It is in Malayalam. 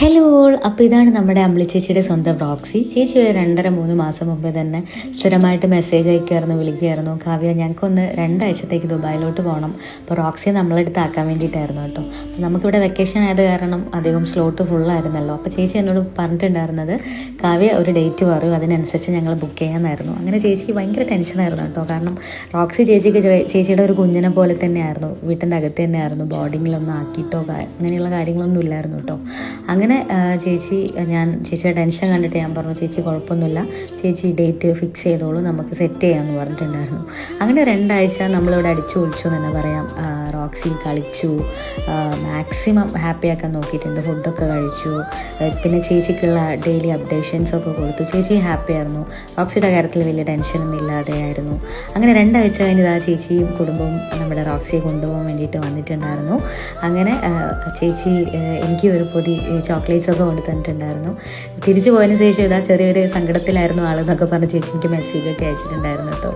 ഹലോ അപ്പോൾ ഇതാണ് നമ്മുടെ അമ്പിളി ചേച്ചിയുടെ സ്വന്തം റോക്സി ചേച്ചി ഒരു രണ്ടര മൂന്ന് മാസം മുമ്പേ തന്നെ സ്ഥിരമായിട്ട് മെസ്സേജ് അയക്കുമായിരുന്നു വിളിക്കുമായിരുന്നു കാവ്യ ഞങ്ങൾക്കൊന്ന് രണ്ടാഴ്ചത്തേക്ക് ദുബായിലോട്ട് പോകണം. അപ്പോൾ റോക്സിയെ നമ്മളെടുത്ത് ആക്കാൻ വേണ്ടിയിട്ടായിരുന്നു കേട്ടോ. അപ്പോൾ നമുക്കിവിടെ വെക്കേഷൻ ആയത് കാരണം അധികം സ്ലോട്ട് ഫുള്ളായിരുന്നല്ലോ അപ്പോൾ ചേച്ചി എന്നോട് പറഞ്ഞിട്ടുണ്ടായിരുന്നത് കാവ്യ ഒരു ഡേറ്റ് പറയും അതിനനുസരിച്ച് ഞങ്ങൾ ബുക്ക് ചെയ്യാമെന്നായിരുന്നു അങ്ങനെ ചേച്ചിക്ക് ഭയങ്കര ടെൻഷനായിരുന്നു കേട്ടോ. കാരണം റോക്സി ചേച്ചിക്ക് ചേച്ചിയുടെ ഒരു കുഞ്ഞിനെ പോലെ തന്നെയായിരുന്നു. വീട്ടിന്റെ അകത്ത് തന്നെയായിരുന്നു. ബോർഡിങ്ങിലൊന്നും ആക്കിയിട്ടോ അങ്ങനെയുള്ള കാര്യങ്ങളൊന്നും ഇല്ലായിരുന്നു കേട്ടോ. അങ്ങനെ ആ, ചേച്ചി ഞാൻ ചേച്ചിയുടെ ടെൻഷൻ കണ്ടിട്ട് ഞാൻ പറഞ്ഞു ചേച്ചി കുഴപ്പമൊന്നുമില്ല. ചേച്ചി ഡേറ്റ് ഫിക്സ് ചെയ്തോളൂ നമുക്ക് സെറ്റ് ചെയ്യാമെന്ന് പറഞ്ഞിട്ടുണ്ടായിരുന്നു. അങ്ങനെ രണ്ടാഴ്ച നമ്മളിവിടെ അടിച്ചു പൊളിച്ചു എന്ന് തന്നെ പറയാം. റോക്സി കളിച്ചു മാക്സിമം ഹാപ്പിയാക്കാൻ നോക്കിയിട്ടുണ്ട്. ഫുഡൊക്കെ കഴിച്ചു. പിന്നെ ചേച്ചിക്കുള്ള ഡെയിലി അപ്ഡേഷൻസ് ഒക്കെ കൊടുത്തു. ചേച്ചി ഹാപ്പിയായിരുന്നു റോക്സിയുടെ കാര്യത്തിൽ വലിയ ടെൻഷനൊന്നും ഇല്ലാതെയായിരുന്നു അങ്ങനെ രണ്ടാഴ്ച കഴിഞ്ഞ് ആ ചേച്ചിയും കുടുംബവും നമ്മുടെ റോക്സിയെ കൊണ്ടുപോകാൻ വേണ്ടിയിട്ട് വന്നിട്ടുണ്ടായിരുന്നു. അങ്ങനെ ചേച്ചി എനിക്ക് ഒരു പൊതി ചോക്ലേറ്റ്സ് ഒക്കെ കൊണ്ടു തന്നിട്ടുണ്ടായിരുന്നു തിരിച്ചു പോയതിന് ശേഷം ഇതാ ചെറിയൊരു സങ്കടത്തിലായിരുന്നു ആളെന്നൊക്കെ പറഞ്ഞ് ചേച്ചി എനിക്ക് മെസ്സേജ് ഒക്കെ അയച്ചിട്ടുണ്ടായിരുന്നു കേട്ടോ.